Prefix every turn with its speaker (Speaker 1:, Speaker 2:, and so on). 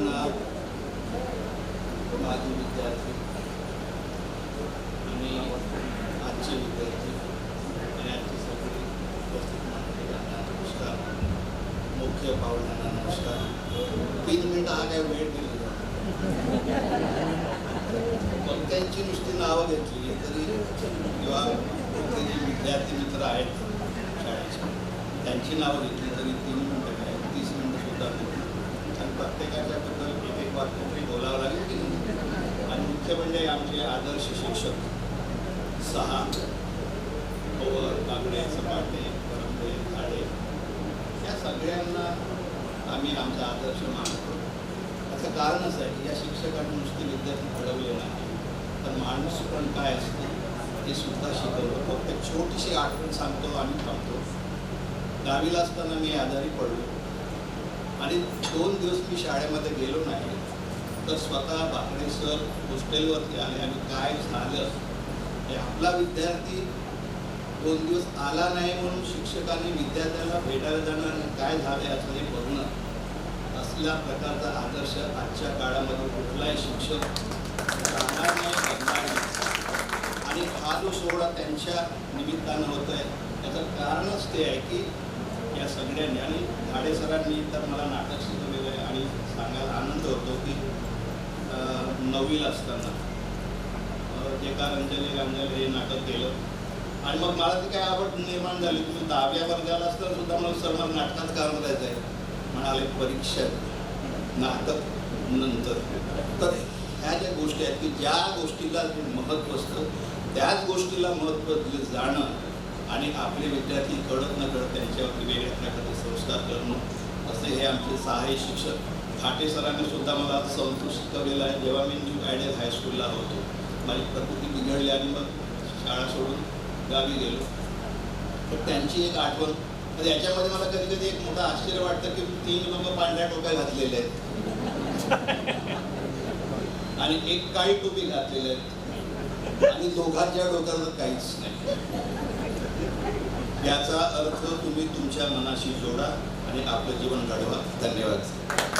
Speaker 1: सर्वांना माजी विद्यार्थी आणि आजचे विद्यार्थी आणि आजचे सगळे उपस्थित मंडळींना नमस्कार मुख्य पाहुण्यांना नमस्कार तीन मिनिटं हा काय वेळ दिली मग त्यांची नुसती नावं घेतली तरी किंवा कुठले विद्यार्थी मित्र आहेत शाळेचे. त्यांची नावं घेतली तरी तीन मिनटं काय तीस मिनटं सुद्धा नाही. आणि प्रत्येकाच्या बद्दल बोलावं लागेल की नाही? आणि मुख्य म्हणजे आमचे आदर्श शिक्षक सहा पवार कागडे सपाटे परंबे झाडे या सगळ्यांना आम्ही आमचा आदर्श मानतो. त्याचं कारण असं आहे की या शिक्षकांनी नुसते विद्यार्थी घडवले नाही. तर माणूस पण काय असते हे सुद्धा शिकवलं फक्त छोटीशी आठवण सांगतो आणि थांबतो. दहावीला असताना मी आजारी पडलो. आणि दोन दिवस मी शाळेमध्ये गेलो नाही. तर स्वतः बाकडे सर हॉस्टेलवरती आले आणि काय झालं हे आपला विद्यार्थी दोन दिवस आला नाही म्हणून शिक्षकांनी विद्यार्थ्याला भेटायला जाणार आणि काय झालं याचं हे बघणं असल्या प्रकारचा आदर्श आजच्या काळामध्ये कुठलाही शिक्षक राहणार नाही नाही. आणि हा जो सोहळा त्यांच्या निमित्तानं होत आहे त्याचं कारणच ते आहे की या सगळ्यांनी आणि घाडे सरांनी तर मला नाटक शिकवलेलं आहे आणि सांगायला आनंद होतो की नववीला असताना. अं, जे का हे नाटक केलं. आणि मग मला ती काय आवड निर्माण झाली. तुम्ही दहाव्या वर्गाला असताना सुद्धा मला सर मला नाटकात काम करायचं आहे म्हणाले परीक्षा नाटक नंतर. तर ह्या ज्या गोष्टी आहेत की ज्या गोष्टीला महत्त्व असतं त्याच गोष्टीला महत्त्व दिलं जाणं आणि आपले विद्यार्थी कळत न कळत त्यांच्यावरती वेगळ्या प्रकारचे संस्कार करणं असे हे आमचे सहाय्य शिक्षक खाटे सरांनी सुद्धा मला संतोष शिकवलेला आहे. जेव्हा मी न्यू आयडियल हायस्कूलला होतो माझी प्रकृती बिघडली आणि मग शाळा सोडून गावी गेलो. तर त्यांची एक आठवण तर याच्यामध्ये मला कधी कधी एक मोठं आश्चर्य वाटतं की तीन लोक पांढऱ्या टोप्या घातलेल्या आहेत. आणि एक काळी टोपी घातलेल्या आहेत. आणि दोघांच्या डोक्यात काहीच नाही. याचा अर्थ तुम्ही तुमच्या मनाशी जोडा आणि आपलं जीवन घडवा. धन्यवाद.